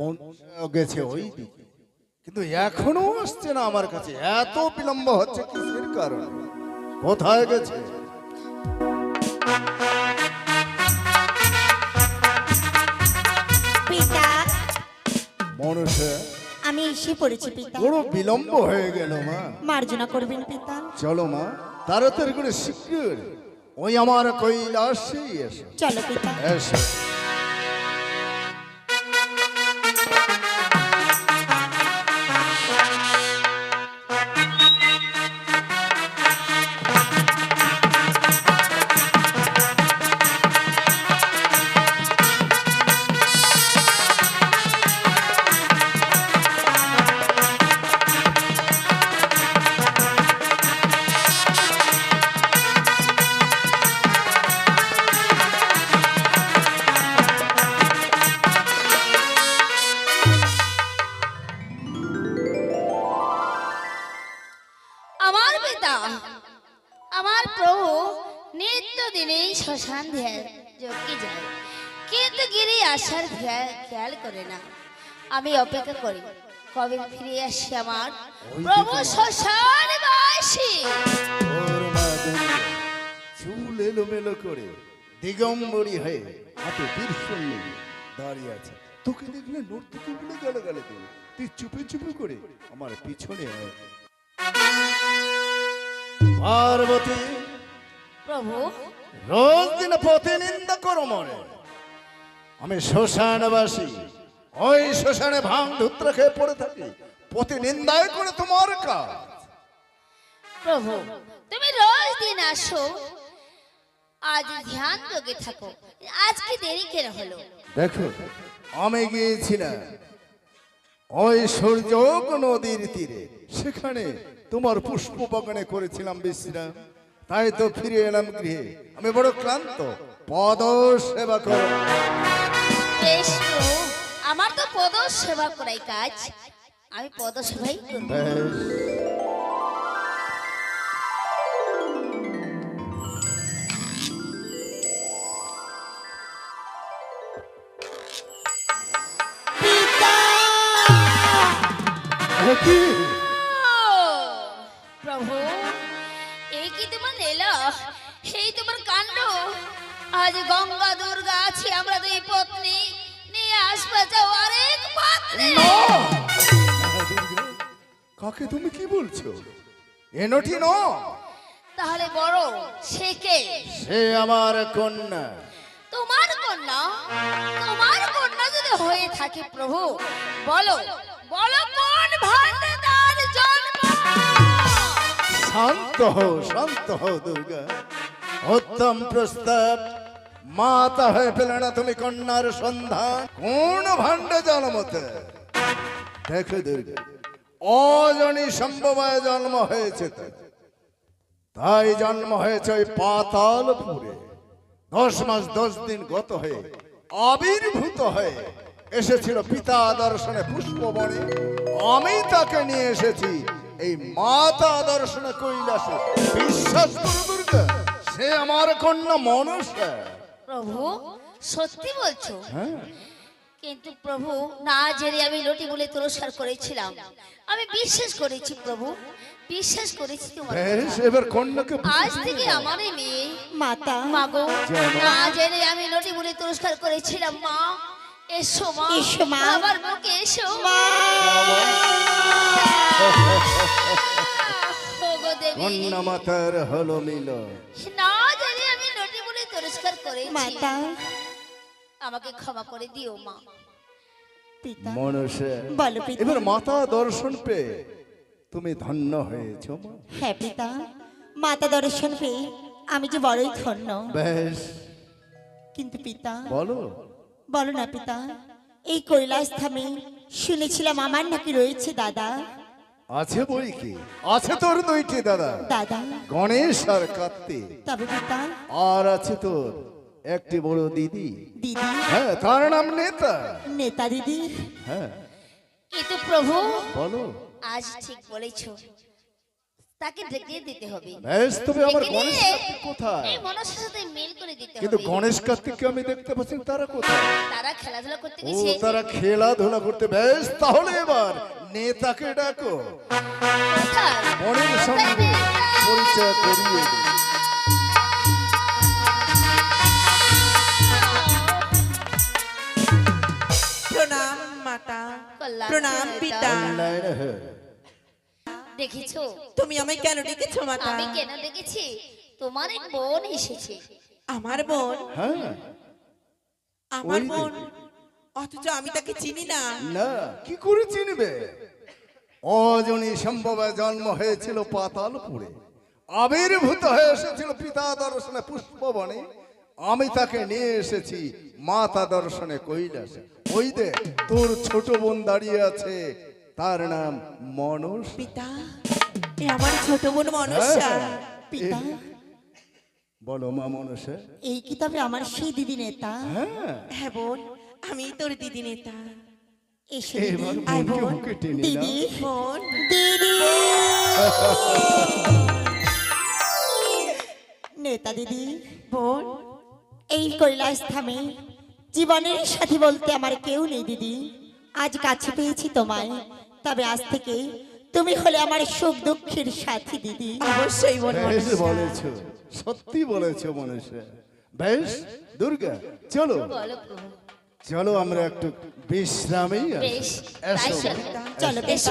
মন গেছে ওই দিকে। কিন্তু এখনও আসছে না আমার কাছে এত বিলম্ব হচ্ছে কিসের কারণে? কোথায় গেছে? পিতা মনুষ্য আমি এসে পড়েছি পিতা। বড় বিলম্ব হয়ে গেল মা। মার্জনা করবেন পিতা। চলো মা তাড়াতাড়ি করে শীঘ্র ওই আমার কৈলাসেই এসো। চলো পিতা। এসো। আমি অপেক্ষা করি। কবে ফিরে আসি আমার? প্রভু শ্মশান বাসী। চুল এলোমেলো করে দিগম্বরী হয়ে হাতে ত্রিশূল নিয়ে দাঁড়িয়ে আছে। তোকে দেখলে নর্তকী বলে গেল গেলে তুই তুই চুপে চুপে করে আমার পিছনে আয়। পার্বতী প্রভু? রোজ দিন পথে নিন্দা করো মনে। আমি শ্মশানবাসী। ওই শ্মশানে ভাঙ ধুত্র খেয়ে পড়ে থাকি। পথে নিন্দায় করে তোমার কাজ। প্রভু তুমি রোজ দিন আসো। আজ ধ্যান যোগে থাকো। আজকে দেরি কেন হলো? দেখো আমি গিয়েছিলাম ওই সূর্য নদীর তীরে। সেখানে তোমার পুষ্প বাগানে করেছিলাম বিশ্রাম। তাই তো ফিরে এলাম গৃহে। আমি বড় ক্লান্ত। পদ সেবা করো। আমার তো পদ সেবা করাই কাজ। আমি পদ সেবাই করব? প্রভু এই কি তোমার লীলা এই তোমার কাণ্ড। আজ গঙ্গা দুর্গা আছি আমরা দুই পত্নী। পাত্রে! দুর্গা, কাকে তুমি কি বলছো? এনটি ন। তাহলে বড় সে কে? সে আমার কন্যা। তোমার কন্যা? তোমার কন্যা যদি হয়ে থাকে প্রভু বলো বলো কোন তার জন্ম? শান্ত হও শান্ত হও দুর্গা। উত্তম প্রস্তাব। মাতা হয়ে পেলে না তুমি কন্যার সন্ধান। কোন ভাণ্ডে জন্মতে? দেখো দুর্গা অজনী সম্ভবায় জন্ম হয়েছে। তাই জন্ম হয়েছে ওই পাতালপুরে। দশ মাস দশ দিন গত হয়ে আবির্ভূত হয়ে এসেছিল পিতা দর্শনে পুষ্পবনে। আমি তাকে নিয়ে এসেছি এই মাতা দর্শনে কৈলাসে। বিশ্বাস করো সে আমার কন্যা মনুষ্য। প্রভু সত্যি বলছো? হ্যাঁ। কিন্তু প্রভু না জেনে আমি লটি বলে তিরস্কার করেছিলাম। আমি বিশ্বাস করেছি প্রভু বিশ্বাস করেছি তোমার এবার কন্যাকে আজ থেকে আমার মেয়ে। মাতা। মাগো না জেনে আমি লটি বলে তিরস্কার করেছিলাম মা। এসো মা এসো মা। আমার বুকে এসো। দেবী। কন্যা মাতার হলো মিল না জানি তিরস্কার করেছি। মাতা। আমাকে ক্ষমা করে দিও মা। পিতা। মনুষ্য বলো পিতা। এবার মাতা দর্শন পেয়ে তুমি ধন্য হয়েছ মা। হ্যাঁ পিতা। মাতা দর্শন পেয়ে আমি যে বড়ই ধন্য। বেশ। কিন্তু পিতা বলো। বলো না পিতা। এই কৈলাস ধামে শুনেছিলাম আমার নাকি রয়েছে দাদা। আছে বই কি? আছে তোর দুইটি দাদা। দাদা। গণেশ আর কার্তিক। তবে আর আছে তোর একটি বড় দিদি। দিদি? হ্যাঁ তার নাম নেতা। নেতা দিদি? হ্যাঁ। কিন্তু প্রভু। বলো। আজ ঠিক বলেছ। তাকে ডেকে দিতে হবে বেশ তবে আমার গণেশ কার্তিক কোথায় এই মনসার সাথে মিল করে দিতে কিন্তু হবে গণেশ কার্তিককে আমি দেখতে পাচ্ছি তারা কোথায় তারা খেলাধুলা করতে ও তারা খেলাধুলা করতে বেশ তাহলে এবার নেতাকে ডাকো? মনের সঙ্গে পরিচয় করিয়ে দিই। প্রণাম মাতা প্রণাম পিতা। দেখেছ? তুমি আমায় কেন ডেকেছো মাতা? আমি কেন দেখেছি তোমার এক বোন এসেছে। আমার বোন? হ্যাঁ। আমার ওই বোন? দেখি। অথচ আমি তাকে চিনি না। না কি করে চিনবে? অজনী সম্ভবে জন্ম হয়েছিল পাতালপুরে। আবির্ভূত হয়ে এসেছিল পিতা দর্শনে পুষ্পবনে। আমি তাকে নিয়ে এসেছি মাতা দর্শনে কৈলাসে। ওই দে তোর ছোট বোন দাঁড়িয়ে আছে। তার নাম মনস। পিতা এ আমার ছোট বোন মনসা। হ্যাঁ। পিতা বলো মা মনসা। এই কিতাবে আমার সেই দিদি নেতা। হ্যাঁ। হ্যাঁ বোন আমি তোর দিদি নেতা। এসে দিদি আয় বোন। দিদি বোন। দিদি। নেতা দিদি বোন এই কৈলাস থামে জীবনের সাথী বলতে আমার কেউ নেই দিদি। আজ কাছে পেয়েছি তোমায়। তবে আজ থেকে তুমি হলে আমার সুখ দুঃখের সাথী দিদি। অবশ্যই বেশ বলেছ। সত্যি বলেছ মনসা বেশ দুর্গা চলো। চলো আমরা একটু বিশ্রামেই আসি। বেশ চলো। চলো বেশ।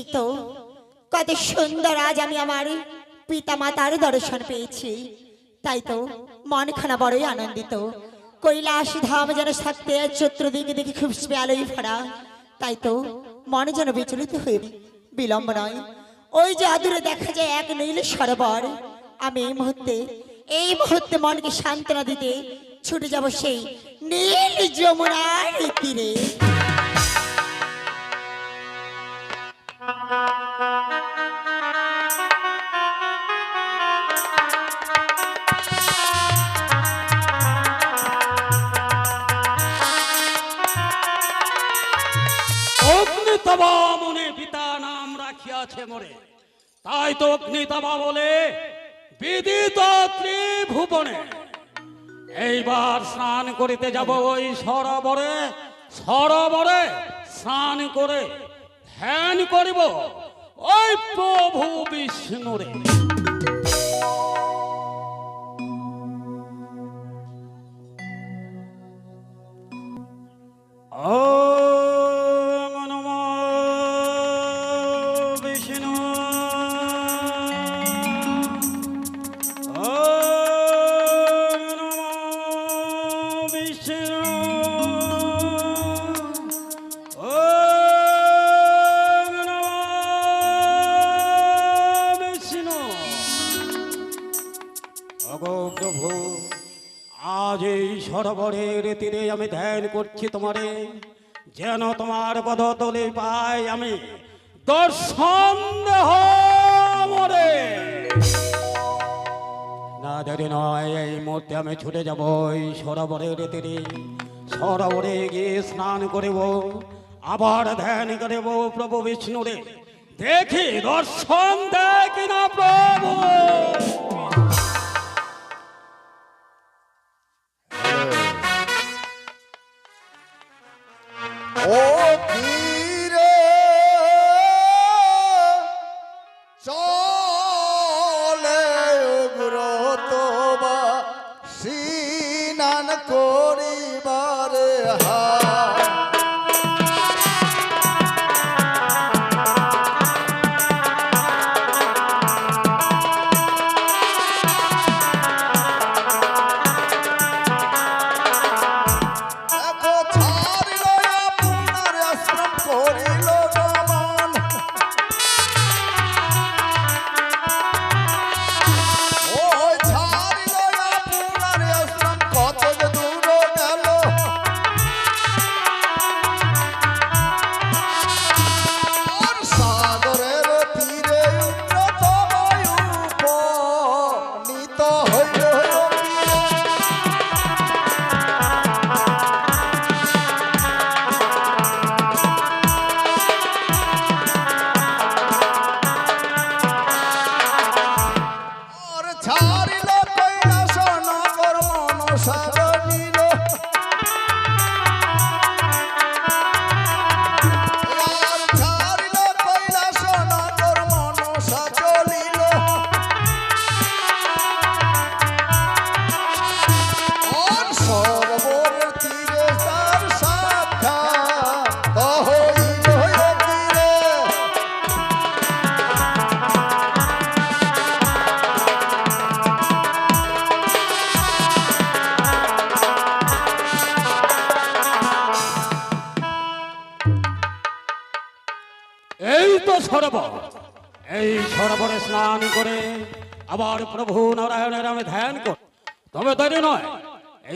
এই তো, কত সুন্দর আজ আমি আমার পিতা মাতার দর্শন পেয়েছি। তাই তো মনখানা বড়ই আনন্দিত। কৈলাস ধাম যেন থাকতে চতুর্দিকে দেখে খুব আলোই ভরা। তাই তো মন যেন বিচলিত হয়ে বিলম্ব নয়। ওই যে আদুরে দেখা যায় এক নীল সরোবর। আমি এই মুহূর্তে এই মুহূর্তে মনকে সান্ত্বনা দিতে ছুটে যাব সেই নীল যমুনার তীরে। অগ্নিতবা মনে পিতা নাম রাখিয়াছে মোরে। তাই তো অগ্নিতবা বলে বিদিত ত্রিভুবনে। এইবার স্নান করিতে যাব ওই সরোবরে। সরোবরে স্নান করে ধ্যান করিব। ওই প্রভু বিষ্ণুরে। ওম তোমারে, যেন তোমার পদতলে পাই আমি। দর্শন না দেরি নয়, এই মুহূর্তে আমি ছুটে যাব এই সরোবরের তীরে। সরোবরে গিয়ে স্নান করিব, আবার ধ্যান করিব প্রভু বিষ্ণুরে। দেখি, দর্শন দেখি না প্রভু?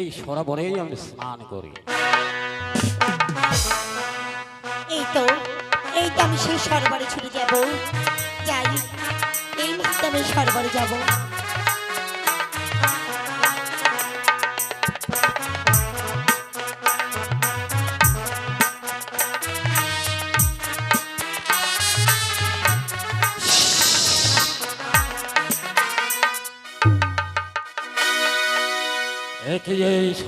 এই সরোবরেই আমি স্নান করি। এই তো এই তো আমি সেই সরোবরে ছুটে যাব। যাই এই মুহূর্তে আমি সরোবরে যাব।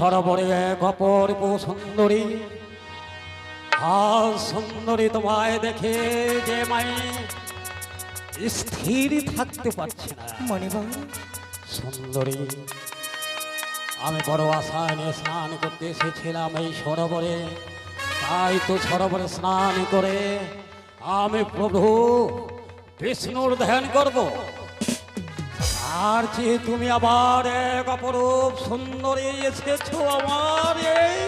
সরোবরে এক অপূর্ব সুন্দরী। আর সুন্দরী তোমায় দেখে যে মাই স্থির থাকতে পারছে না। মণিবর সুন্দরী আমি বড় আশা নিয়ে স্নান করতে এসেছিলাম এই সরোবরে। তাই তো সরোবরে স্নান করে আমি প্রভু বিষ্ণুর ধ্যান করব। আর যে তুমি আবার এক অপরূপ সুন্দরী এসেছ আমার এই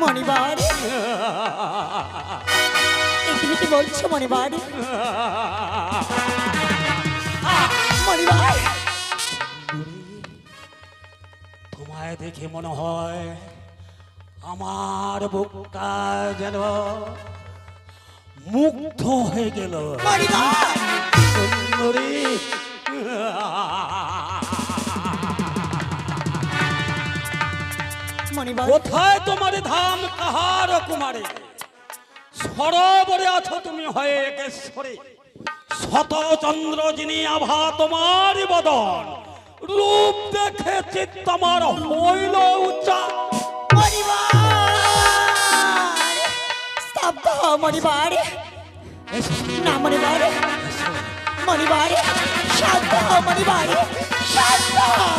মণিবার তুমি কি বলছো মণিবার মণিবার তোমায় দেখে মনে হয় আমার বুকটা যেন মুগ্ধ হয়ে গেল। সুন্দরী কোথায় তোমার ধাম কাহার কুমারে? সরোবরে আছো তুমি হয়ে একেশ্বরে। শত চন্দ্র যিনি আভা তোমার বদন রূপ দেখে চিত্ত আমার হইল উচ্চা। স্তব্ধ না এসো। শান্ত হও শান্ত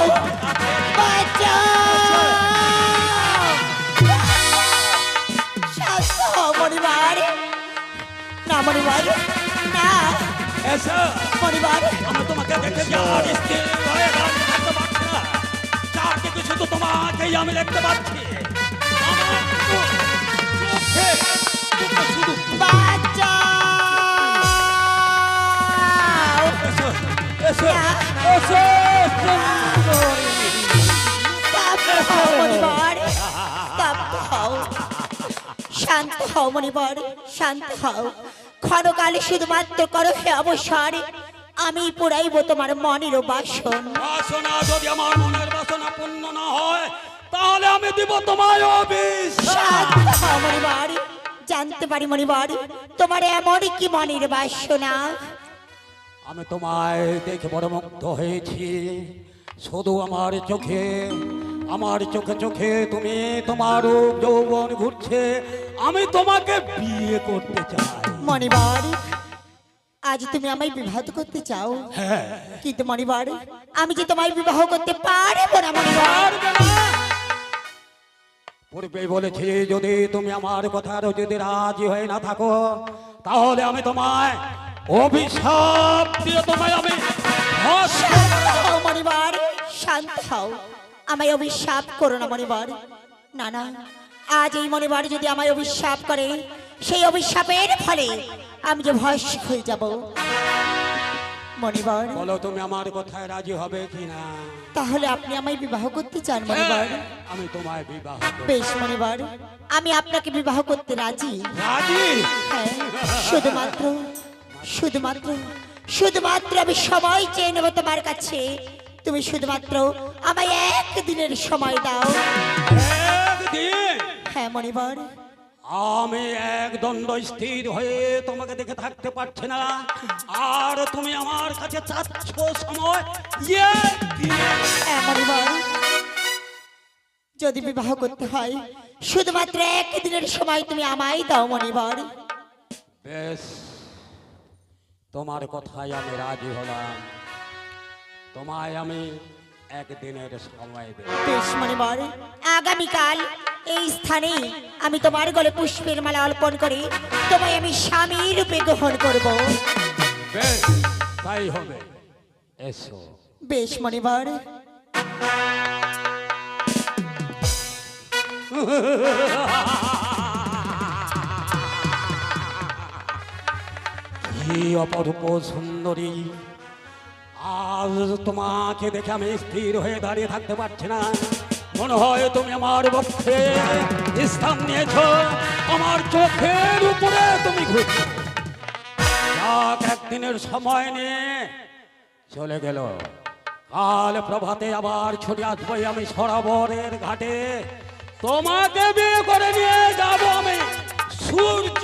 মণিবার না। এসো মণিবার আমি তোমাকে দেখে যার স্থির হয়ে দাঁড়িয়ে থাকতে না চারদিকে শুধু তোমাকেই আমি দেখতে পাচ্ছি। আমার শুধু বাঁচাও এসো এসো স্তব্ধ শান্ত হও মণিবার শান্ত হও। ক্ষণকালে শুধুমাত্র করো হে অবসর। আমি পুরাইব তোমার মনের বাসন। বাসনা যদি আমার মনের বাসনা পূর্ণ না হয় তাহলে আমি দিব তোমায় শান্ত জানতে পারি মণিবার তোমার এমন কি মনের বাসনা? আমি তোমায় দেখে বড় মুগ্ধ হয়েছি। শুধু আমার চোখে আমার চোখে চোখে তুমি তোমার যৌবন ঘুরছে। আমি তোমাকে বিয়ে করতে চাই। মণিবার আজ তুমি আমায় বিবাহ করতে চাও? হ্যাঁ। কিন্তু মণিবার আমি যে তোমায় বিবাহ করতে পারব না মণিবার পারবে। বলেছি যদি তুমি আমার কথার যদি রাজি হয়ে না থাকো তাহলে আমি তোমায় অভিশাপ দিয়ে তোমায় আমি মণিবার শান্ত হও। আমায় অভিশাপ করো না মণিবার না না আজ এই মণিবার যদি আমায় অভিশাপ করে সেই অভিশাপের ফলে আমি যে ভস্ম হয়ে যাব। মণিবার বলো তুমি আমার কথায় রাজি হবে কি না তাহলে আপনি আমায় বিবাহ করতে চান মণিবার। হ্যাঁ, আমি তোমায় বিবাহ করব। বেশ মণিবার আমি আপনাকে বিবাহ করতে রাজি। রাজি? হ্যাঁ শুধুমাত্র শুধুমাত্র শুধুমাত্র আমি সময় চেয়ে নেব তোমার কাছে। তুমি শুধুমাত্র আমায় একদিনের সময় দাও। হ্যাঁ মণিবার। আমি এক দণ্ড স্থির হয়ে তোমাকে দেখে থাকতে পারছি না। আর তুমি আমার কাছে চাচ্ছ সময় মণিবার যদি বিবাহ করতে হয় শুধুমাত্র একদিনের সময় তুমি আমায় দাও মণিবার বেশ তোমার কথায় আমি রাজি হলাম। তোমায় আমি একদিনের সময় দেব। বেশ মণিবার আগামীকাল এই স্থানে আমি তোমার গলে পুষ্পের মালা অর্পণ করে তোমায় আমি স্বামী রূপে গ্রহণ করব। বেশ তাই হবে। এসো। বেশ মণিবার কি অপরূপ সুন্দরী আজ তোমাকে দেখে আমি স্থির হয়ে দাঁড়িয়ে থাকতে পারছি না। মনে হয় তুমি আমার পক্ষে স্থান নিয়েছ। আমার চোখের উপরে তুমি ঘুরছো। একদিনের সময় নিয়ে চলে গেল। কাল প্রভাতে আবার ছুটে আসব আমি সরোবরের ঘাটে। তোমাকে বিয়ে করে নিয়ে যাব আমি সূর্য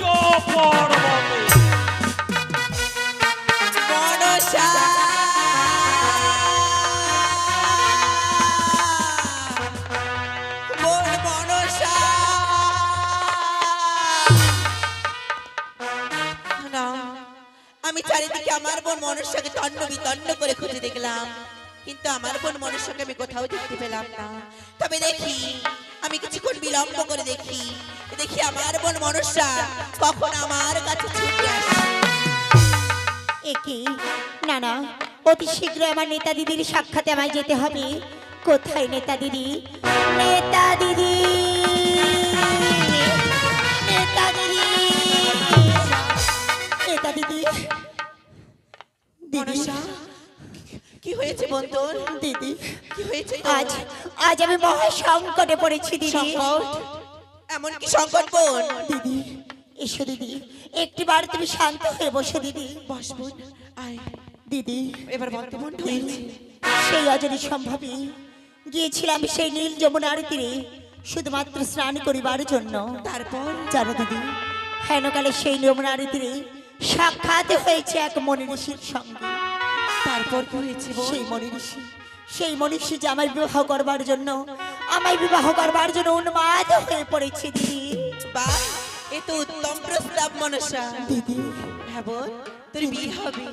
পর্বতে। আমার বোন মনসাকে তন্ন বিতন্ন করে খুঁজে দেখলাম। কিন্তু আমার বোন মনসাকে আমি কোথাও দেখতে পেলাম না। তবে দেখি, আমি কিছুক্ষণ বিলম্ব করে দেখি দেখি আমার বোন মনসা কখন আমার কাছে ছুটে আসে। একে না না অতি শীঘ্র আমার নেতা দিদির সাক্ষাতে আমায় যেতে হবে। কোথায় নেতা দিদি? নেতা দিদি! নেতা দিদি! নেতা দিদি! মনসা কি হয়েছে বন্ধু দিদি কি হয়েছে আজ আজ আমি মহা সংকটে পড়েছি দিদি। সংকট? এমন কি সংকট বোন দিদি এসো দিদি। একটিবার তুমি শান্ত হয়ে বসো দিদি। বস বোন আয়। দিদি এবার হয়েছে সেই অজনী সম্ভবে গিয়েছিলাম সেই নীল যমুনার তীরে শুধুমাত্র স্নান করিবার জন্য। তারপর? জানো দিদি হেনকালে সেই যমুনার তীরে সাক্ষাৎ হয়েছে এক মনি ঋষির সঙ্গে। তারপর কি হয়েছে সেই মনি ঋষি সেই মনীষী যে আমায় বিবাহ করবার জন্য আমায় বিবাহ করবার জন্য উন্মাদ হয়ে পড়েছে দিদি। বা এ তো উত্তম প্রস্তাব মনসা। দিদি। হ্যাঁ বোন তোর বিয়ে হবে?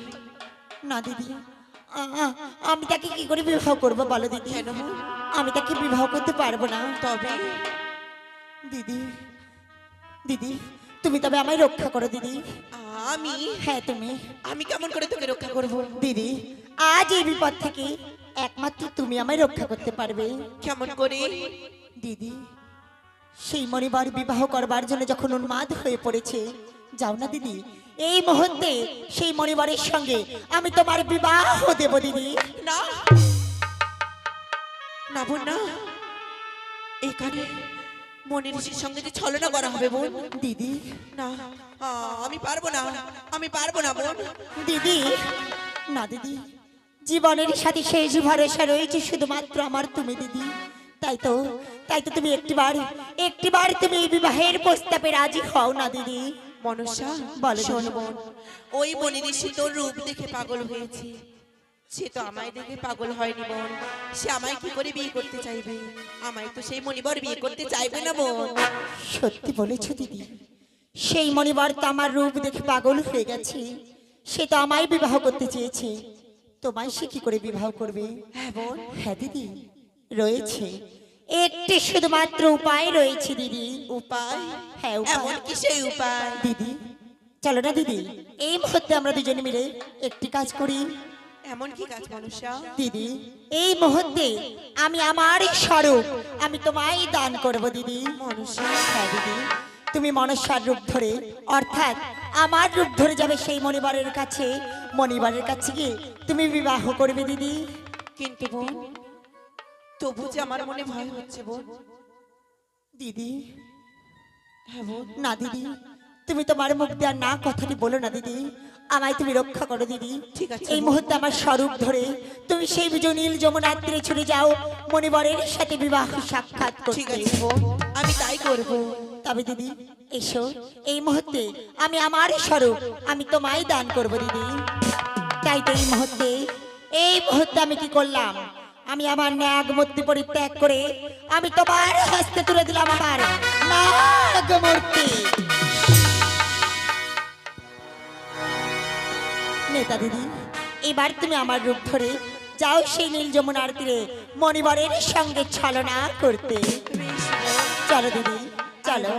না দিদি। আমি তাকে কি করে বিবাহ করব বলো দিদি? কেন? আমি তাকে বিবাহ করতে পারব না। তবে? দিদি দিদি তুমি তবে আমায় রক্ষা করো দিদি। আমি? হ্যাঁ তুমি। আমি কেমন করে তোকে রক্ষা করব? দিদি আজ এই বিপদ থেকে একমাত্র তুমি আমায় রক্ষা করতে পারবে। কেমন করে? দিদি সেই মনিবার বিবাহ করবার জন্য যখন উন্মাদ হয়ে পড়েছে যাও না দিদি। এই মুহূর্তে সেই মনিবারের সঙ্গে আমি তোমার বিবাহ দেব দিদি। না। না বোন না। এখানে মনের ঋষির সঙ্গে যে ছলনা করা হবে বোন। দিদি। না। আমি পারব না। আমি পারব না বোন। দিদি। না দিদি। জীবনের সাথে শেষ ভরসা রয়েছে শুধুমাত্র আমার তুমি দিদি। তাই তো তাই তো তুমি একটিবার একটিবার তুমি এই বিবাহের প্রস্তাবে রাজি হও না দিদি। মনসা বলো শোন বোন। ওই মনে ঋষি তোর রূপ দেখে পাগল হয়েছে। সে তো আমায় দেখে পাগল হয়নি বোন সে আমায় কি করে বিয়ে করতে চাইবে? আমায় তো সেই মনিবর বিয়ে করতে চাইবে না বোন সত্যি বলেছ দিদি সেই মনিবার তো আমার রূপ দেখে পাগল হয়ে গেছে। সে তো আমায় বিবাহ করতে চেয়েছে। তোমায় সে কি করে বিবাহ করবে? হ্যাঁ বোন হ্যাঁ দিদি রয়েছে। একটি শুধুমাত্র উপায় রয়েছে দিদি। উপায়? হ্যাঁ এমন কি সেই উপায়? দিদি চলো না দিদি। এই মুহূর্তে আমরা দুজনে মিলে একটি কাজ করি। এমন কি কাজ মনুষ্যা দিদি এই মুহূর্তে আমি আমার স্বরূপ আমি তোমায় দান করব দিদি। হ্যাঁ দিদি তুমি মনসার রূপ ধরে অর্থাৎ আমার রূপ ধরে যাবে সেই মণিবারের কাছে। মণিবারের কাছে গিয়ে তুমি বিবাহ করবে দিদি। কিন্তু বোন তবু যে আমার মনে ভয় হচ্ছে বোন দিদি হ্যাঁ বোন না দিদি তুমি তোমার মুখ দেওয়ার না কথাটি বলো না দিদি। আমায় তুমি রক্ষা করো দিদি। ঠিক আছে, এই মুহূর্তে আমার স্বরূপ ধরে তুমি সেই বিজয় নীল যমুনার তীরে ছুটে যাও। মণিবরের সাথে বিবাহ সাক্ষাৎ ঠিক আছে আমি তাই করব। তবে দিদি এসো। এই মুহূর্তে আমি আমার স্বরূপ আমি তোমায় দান করব দিদি। তাই তো এই মুহূর্তে এই মুহূর্তে আমি কি করলাম? আমি আমার ন্যাগ মূর্তি পরিত্যাগ করে আমি তোমার হস্তে তুলে দিলাম আমার নাগ নেতা দিদি, এবার তুমি আমার রূপ ধরে যাও সেই নীল যমুনার তীরে মণিবরের সঙ্গে ছলনা করতে। চলো দিদি, চলো।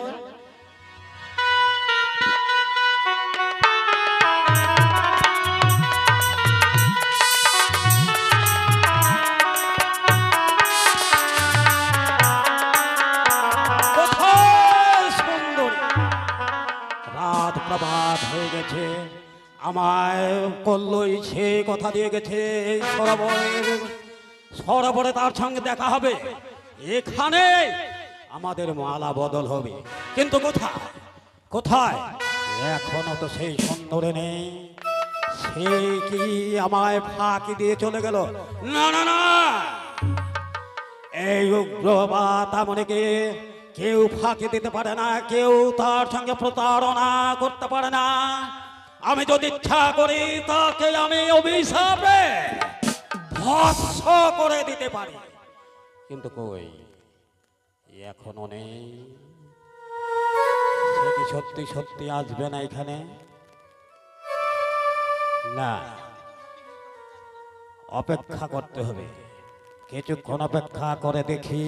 রাত প্রভাত হয়ে গেছে। আমায় করলই সে কথা দিয়ে গেছে সরোবরের সরোবরে তার সঙ্গে দেখা হবে। এখানে আমাদের মালা বদল হবে। কিন্তু কোথায়? কোথায়? এখনও তো সেই সুন্দরে নেই। সে কি আমায় ফাঁকি দিয়ে চলে গেল? না না না। এই উগ্রবাদ আমনেকে কেউ ফাঁকি দিতে পারে না। কেউ তার সঙ্গে প্রতারণা করতে পারে না। আমি যদি ইচ্ছা করি, তাকে আমি অভিশাপে ভস্ম করে দিতে পারি। কিন্তু কই? এখনও নেই। সে কি সত্যি সত্যি আসবে না এখানে? না। অপেক্ষা করতে হবে। কিছুক্ষণ অপেক্ষা করে দেখি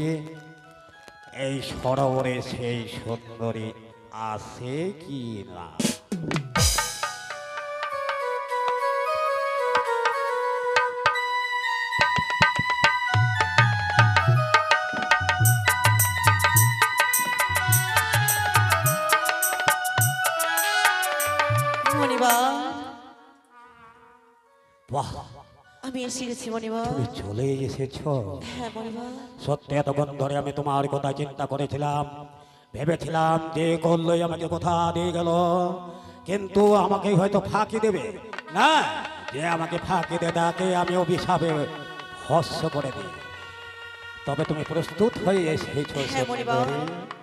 এই সরোবরে সেই সুন্দরী আছে কি না। আমি এসে গেছি মণিবার তুমি চলে এসেছ। হ্যাঁ সত্যি এতক্ষণ ধরে আমি তোমার কথা চিন্তা করেছিলাম। ভেবেছিলাম যে করলই আমাকে কথা দিয়ে গেল। কিন্তু আমাকে হয়তো ফাঁকি দেবে। না যে আমাকে ফাঁকি দে তাকে আমি অভিশাপে হস্য করে দিই। তবে তুমি প্রস্তুত হয়ে এসেছ হ্যাঁ?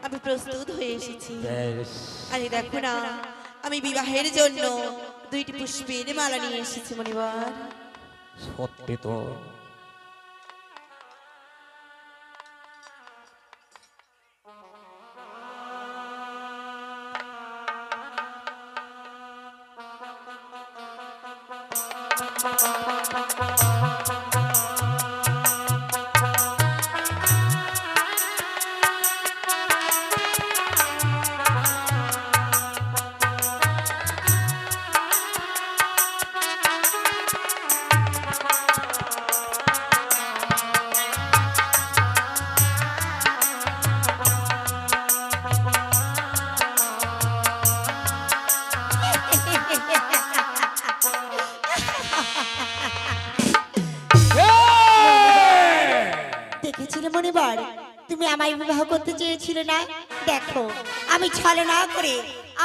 আমি প্রস্তুত হয়ে এসেছি। আরে দেখো না আমি বিবাহের জন্য দুইটি পুষ্পের মালা নিয়ে এসেছি মণিবার সত্যি তো মনিবার তুমি আমায় বিবাহ করতে চেয়েছিলে না? দেখো আমি ছলনা করে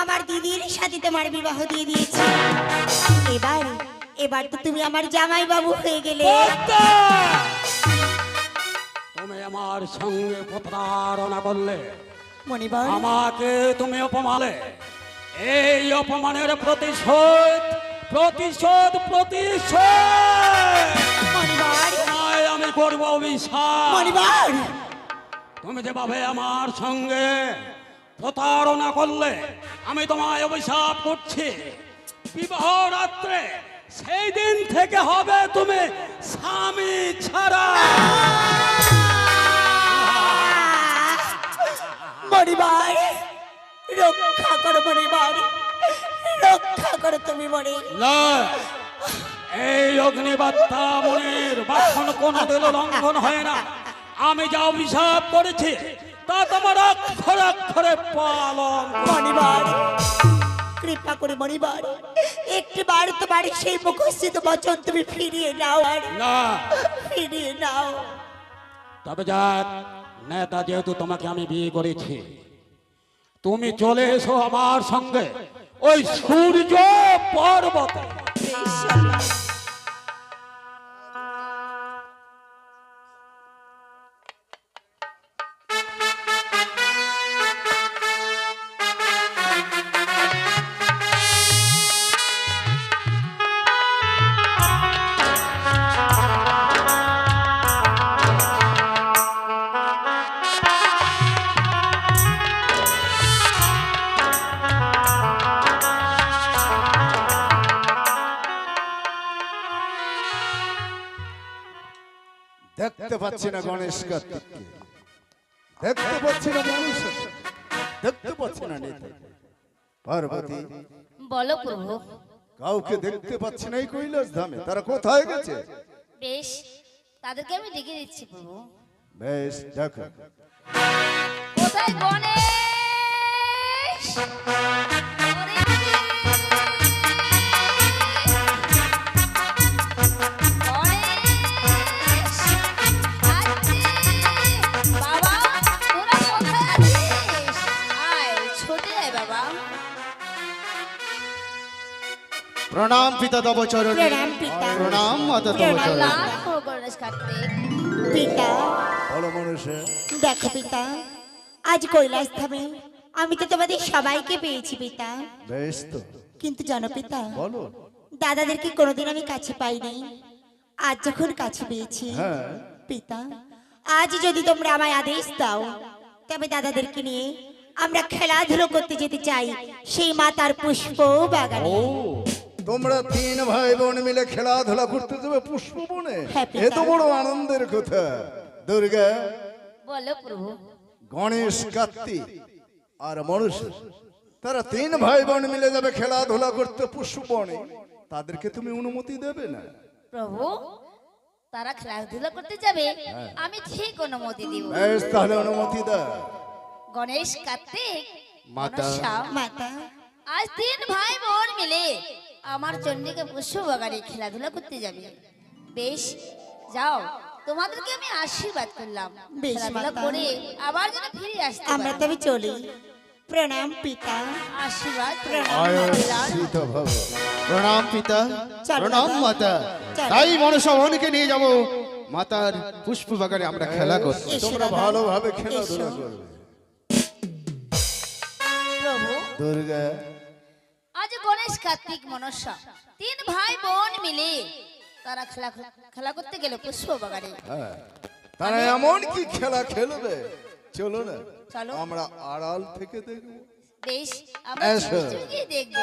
আমার দিদির সাথে তোমার বিবাহ দিয়ে দিয়েছি। এবার এবার তো তুমি আমার জামাই বাবু হয়ে গেলে। তুমি আমার সঙ্গে প্রতারণা করলে। আমাকে তুমি অপমানে। এই অপমানের প্রতিশোধ প্রতিশোধ প্রতিশোধ! করব মনিবার তুমি যেভাবে আমার সঙ্গে প্রতারণা করলে আমি তোমায় অভিশাপ করছি। বিবাহ রাত্রে সেই দিন থেকে হবে তুমি স্বামী ছাড়া। মনিবার রক্ষা করো মনিবার রক্ষা করো তুমি না, এই অগ্নিবার্তা মনের বাক্ষণ কোনো দিল লঙ্ঘন হয় না। আমি যা অভিশাপ করেছি তা তোমার অক্ষরে অক্ষরে পালন মনিবার কৃপা করে মনিবার একটি বার তোমার সেই মুখস্থিত বচন তুমি ফিরিয়ে নাও আর না। ফিরিয়ে নাও। তবে যাক নেতা যেহেতু তোমাকে আমি বিয়ে করেছি তুমি চলে এসো আমার সঙ্গে ওই সূর্য পর্বতে। পাচ্ছি না গণেশ কার্তিককে দেখতে পাচ্ছি না মানুষ দেখতে পাচ্ছি না নেতা। পার্বতী। বলো প্রভু। কাউকে দেখতে পাচ্ছি না এই কৈলাস ধামে। তারা কোথায় গেছে? বেশ তাদেরকে আমি ডেকে দিচ্ছি প্রভু। বেশ দেখো কোথায় গণেশ? প্রণাম পিতা তব চরণে। প্রণাম পিতা। প্রণাম মাতা তব চরণে। পিতা। বলো মনুষ্য দেখো পিতা আজ কৈলাস ধামে আমি তো তোমাদের সবাইকে পেয়েছি পিতা। বেশ তো। কিন্তু জানো পিতা বলো। দাদাদেরকে কোনোদিন আমি কাছে পাইনি? আজ যখন কাছে পেয়েছি হ্যাঁ। পিতা আজ যদি তোমরা আমায় আদেশ দাও তবে দাদাদেরকে নিয়ে আমরা খেলাধুলো করতে যেতে চাই সেই মাতার পুষ্প বাগানে। তোমরা তিন ভাই বোন মিলে খেলাধুলা করতে যাবে পুষ্প বনে হ্যাঁ, পিতা। এ তো বড় আনন্দের কথা। দুর্গা বলো প্রভু। গণেশ কার্তিক আর মনুষ্য তারা তিন ভাই বোন মিলে যাবে খেলাধুলা করতে পুষ্প বনে তাদেরকে তুমি অনুমতি দেবে না। প্রভু তারা খেলাধুলা করতে যাবে আমি ঠিক অনুমতি দিব। বেশ তাহলে অনুমতি দাও। গণেশ কার্তিক মাতা। মাতা। আজ তিন ভাই বোন মিলে আমার চন্ডিকে পুষ্প বাগানে খেলাধুলা করতে যাবে। বেশ যাও। তোমাদেরকে আমি আশীর্বাদ করলাম। খেলাধুলা করে আবার যেন ফিরে আসতে আমরা। তবে চলি। প্রণাম পিতা। আশীর্বাদ। প্রণাম প্রণাম পিতা। প্রণাম। মাতা। তাই মনসা মনকে নিয়ে যাব। মাতার পুষ্প বাগানে আমরা খেলা করব এসো তোমরা ভালোভাবে খেলাধুলা করবে। প্রভু। দুর্গা আজ গণেশ কার্তিক মনসা। তিন ভাই বোন মিলে তারা খেলা খেলা করতে গেল পুষ্প বাগানে। হ্যাঁ তারা এমন কি খেলা খেলবে? চলো না চলো। আমরা আড়াল থেকে দেখব। বেশ আমরা। দেখব।